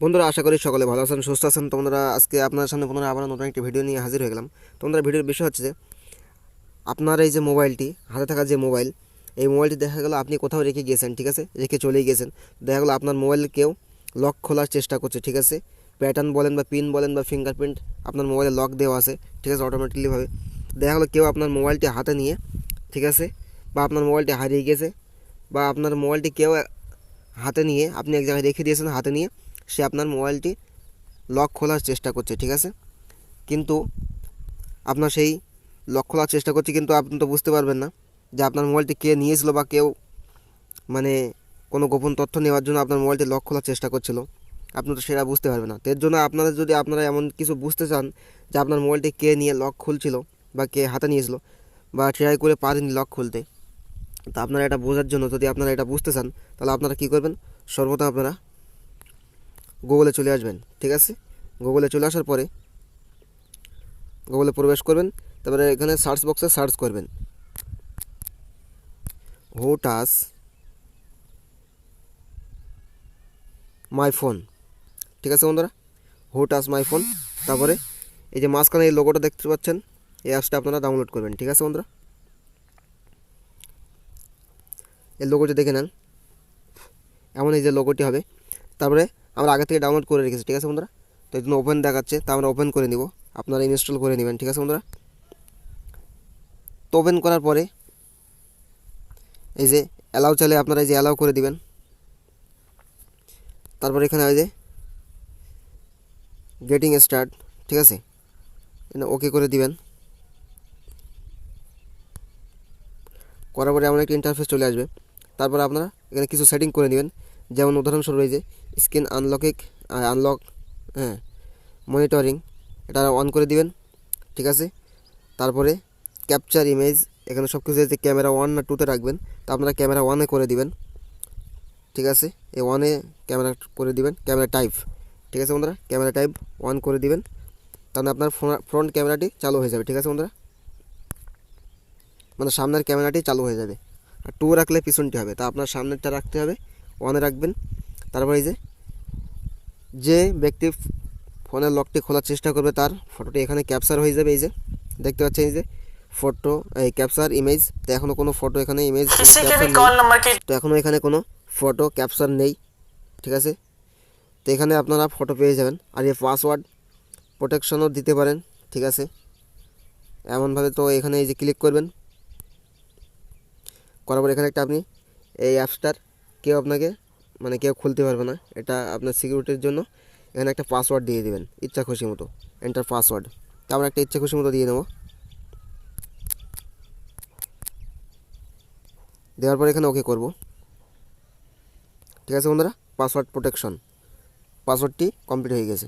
বন্ধুরা, আশা করি সকলে ভালো আছেন, সুস্থ আছেন। তোমরা আজকে আপনার সামনে পুনরায় আবার নতুন একটি ভিডিও নিয়ে হাজির হয়ে গেলাম। তোমরা ভিডিওর বিষয় হচ্ছে যে, আপনার এই যে মোবাইলটি, হাতে থাকা যে মোবাইল, এই মোবাইলটি দেখা গেলো আপনি কোথাও রেখে গিয়েছেন, ঠিক আছে? রেখে চলেই গেছেন দেখা গেলো আপনার মোবাইল কেউ লক খোলার চেষ্টা করছে, ঠিক আছে? প্যাটার্ন বলেন বা পিন বলেন বা ফিঙ্গারপ্রিন্ট আপনার মোবাইলে লক দেওয়া আছে, ঠিক আছে? অটোমেটিকলিভাবে দেখা গেলো কেউ আপনার মোবাইলটি হাতে নিয়ে, ঠিক আছে? বা আপনার মোবাইলটি হারিয়ে গেছে বা আপনার মোবাইলটি কেউ হাতে নিয়ে, আপনি এক জায়গায় রেখে দিয়েছেন হাতে নিয়ে সে আপনার মোবাইলটি লক খোলার চেষ্টা করছে, ঠিক আছে? কিন্তু আপনার সেই লক খোলার চেষ্টা করছে, কিন্তু আপনি তো বুঝতে পারবেন না যে আপনার মোবাইলটি কে নিয়েছিল বা কেউ মানে কোনো গোপন তথ্য নেওয়ার জন্য আপনার মোবাইলটি লক খোলার চেষ্টা করছিল। আপনি তো সেটা বুঝতে পারবেন না। এর জন্য আপনারা যদি আপনারা এমন কিছু বুঝতে চান যে আপনার মোবাইলটি কে নিয়ে লক খুলছিল বা কে হাতে নিয়েছিল বা ট্রাই করে পারেনি লক খুলতে, তা আপনারা এটা বোঝার জন্য যদি আপনারা এটা বুঝতে চান, তাহলে আপনারা কী করবেন? সর্বদা আপনারা গুগলে চলে আসবেন, ঠিক আছে? গুগলে চলে আসার পরে গুগলে প্রবেশ করবেন, তারপরে এখানে সার্চ বক্সে সার্চ করবেন। হু টাচ মাই ফোন ঠিক আছে বন্ধুরা? হু টাচ মাই ফোন তারপরে এই যে মাঝখানে এই লোগোটা দেখতে পাচ্ছেন, এই অ্যাপসটা আপনারা ডাউনলোড করবেন, ঠিক আছে বন্ধুরা? এই লোগোটি দেখে নেন। এমন এই যে লোগোটি হবে। তারপরে আমরা আগে থেকে ডাউনলোড করে রেখেছি, ঠিক আছে বন্ধুরা? তো এই জন্য ওপেন দেখাচ্ছে, তা আমরা ওপেন করে নিব। আপনারা ইনস্টল করে নেবেন, ঠিক আছে বন্ধুরা? তো ওপেন করার পরে এই যে অ্যালাউ চাইলে আপনারা এই যে অ্যালাউ করে দিবেন। তারপর এখানে ওই যে গেটিং স্টার্ট ঠিক আছে? ওকে করে দিবেন। করার পরে আমার একটা ইন্টারফেস চলে আসবে। তারপর আপনারা এখানে কিছু সেটিং করে নেবেন। যেমন উদাহরণস্বরূপ এই যে স্ক্রিন আনলকে আনলক হ্যাঁ মনিটরিং এটা অন করে দিবেন, ঠিক আছে? তারপরে ক্যাপচার ইমেজ এখানে সব কিছু যে ক্যামেরা ওয়ান না টুতে রাখবেন, তা আপনারা ক্যামেরা ওয়ানে করে দিবেন, ঠিক আছে? এই ওয়ানে ক্যামেরা করে দিবেন ক্যামেরা টাইপ ঠিক আছে বন্ধুরা? ক্যামেরা টাইপ ওয়ান করে দিবেন, তাহলে আপনার ফ্রন্ট ক্যামেরাটি চালু হয়ে যাবে, ঠিক আছে বন্ধুরা? মানে সামনের ক্যামেরাটি চালু হয়ে যাবে। আর টু রাখলে পিছনটি হবে, তা আপনার সামনেরটা রাখতে হবে ওয়ানে রাখবেন। তারপরে এই যে যে ব্যক্তি ফোনের লকটি খোলার চেষ্টা করবে তার ফটোটি এখানে ক্যাপচার হয়ে যাবে। এই যে দেখতে পাচ্ছেন এই যে ফটো এই ক্যাপচার ইমেজ। তো এখনও কোনো ফটো এখানে ইমেজ তো এখনও এখানে কোনো ফটো ক্যাপচার নেই। ঠিক আছে? তো এখানে আপনারা ফটো পেয়ে যাবেন আর এই পাসওয়ার্ড প্রোটেকশনও দিতে পারেন। ঠিক আছে? এমনভাবে তো এখানে এই যে ক্লিক করবেন। করার পর এখানে একটা আপনি এই অ্যাপসটার কেউ আপনাকে মানে কেউ খুলতে পারবে না। এটা আপনার সিকিউরিটির জন্য। এখানে একটা পাসওয়ার্ড দিয়ে দেবেন, ইচ্ছা খুশি মতো। এন্টার পাসওয়ার্ড তো আমরা একটা ইচ্ছা খুশি মতো দিয়ে নেব দেওয়ার পর এখানে ওকে করব। ঠিক আছে বন্ধুরা? পাসওয়ার্ড প্রোটেকশন পাসওয়ার্ডটি কমপ্লিট হয়ে গেছে।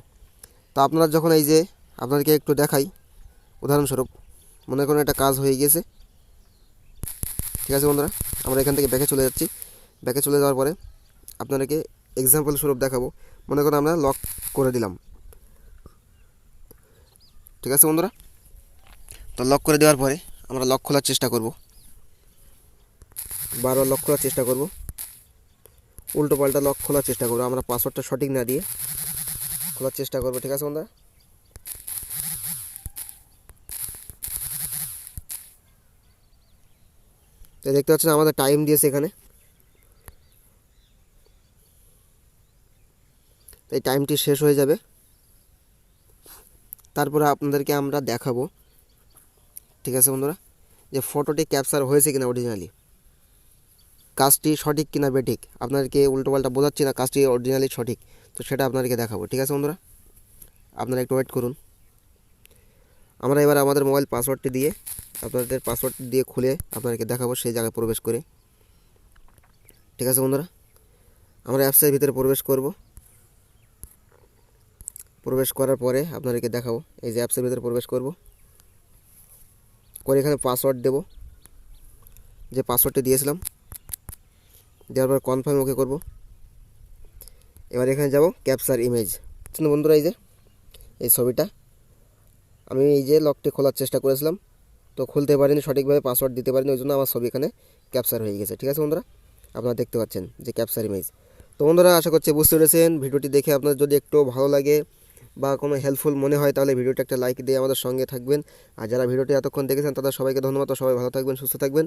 তো আপনারা যখন এই যে আপনাদেরকে একটু দেখাই, উদাহরণস্বরূপ, মনে করুন একটা কাজ হয়ে গেছে। ঠিক আছে বন্ধুরা? আমরা এখান থেকে ব্যাকে চলে যাচ্ছি। ব্যাকে চলে যাওয়ার পরে আপনাদেরকে এক্সাম্পল স্বরূপ দেখাবো। মনে করুন আমরা লক করে দিলাম। ঠিক আছে বন্ধুরা? তো লক করে দেওয়ার পরে আমরা লক খোলার চেষ্টা করব। বারবার লক খোলার চেষ্টা করব। উল্টো পাল্টা লক খোলার চেষ্টা করব। আমরা পাসওয়ার্ডটা সঠিক না দিয়ে খোলার চেষ্টা করব। ঠিক আছে বন্ধুরা? তো দেখতে পাচ্ছেন আমাদের টাইম দিয়েছে এখানে। এই টাইমটি শেষ হয়ে যাবে। তারপরে আপনাদেরকে আমরা দেখাবো। ঠিক আছে বন্ধুরা? যে ফটোটি ক্যাপচার হয়েছে কিনা অরিজিনালি কাজটি সঠিক কিনা বেঠিক? আপনাদেরকে উল্টোপাল্টা বোঝাচ্ছি না কাজটি অরিজিনালি সঠিক। তো সেটা আপনাদেরকে দেখাবো। ঠিক আছে বন্ধুরা? আপনারা একটু ওয়েট করুন। আমরা এবার আমাদের মোবাইল পাসওয়ার্ডটি দিয়ে, আপনাদের পাসওয়ার্ডটি দিয়ে খুলে আপনাদেরকে দেখাবো সেই জায়গায় প্রবেশ করে। ঠিক আছে বন্ধুরা? আমরা অ্যাপসের ভিতরে প্রবেশ করব। প্রবেশ করার পরে আপনাদেরকে দেখাবো। এই যে অ্যাপসের ভিতরে প্রবেশ করব। করে এখানে পাসওয়ার্ড দেব। যে পাসওয়ার্ডটি দিয়েছিলাম, দেওয়ার পর কনফার্ম ওকে করব। এবার এখানে যাব ক্যাপচার ইমেজ বন্ধুরা এই যে, এই ছবিটা, আমি এই যে লকটি খোলার চেষ্টা করেছিলাম, তো খুলতে পারিনি, সঠিকভাবে পাসওয়ার্ড দিতে পারিনি, ওই জন্য আমার ছবি এখানে ক্যাপচার হয়ে গেছে। ঠিক আছে বন্ধুরা? আপনারা দেখতে পাচ্ছেন যে ক্যাপচার ইমেজ তো বন্ধুরা আশা করছি বুঝতে পেরেছেন। ভিডিওটি দেখে আপনার যদি একটু ভালো লাগে বা কোনো হেল্পফুল মনে হয়, তাহলে ভিডিওটা একটা লাইক দিয়ে আমাদের সঙ্গে থাকবেন। আর যারা ভিডিওটি এতক্ষণ দেখেছেন, তাদের সবাইকে ধন্যবাদ। সবাই ভালো থাকবেন, সুস্থ থাকবেন।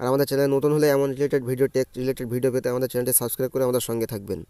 আর আমাদের চ্যানেল নতুন হলে এমন related video tech related video পেতে আমাদের চ্যানেলটি সাবস্ক্রাইব করে আমাদের সঙ্গে থাকবেন।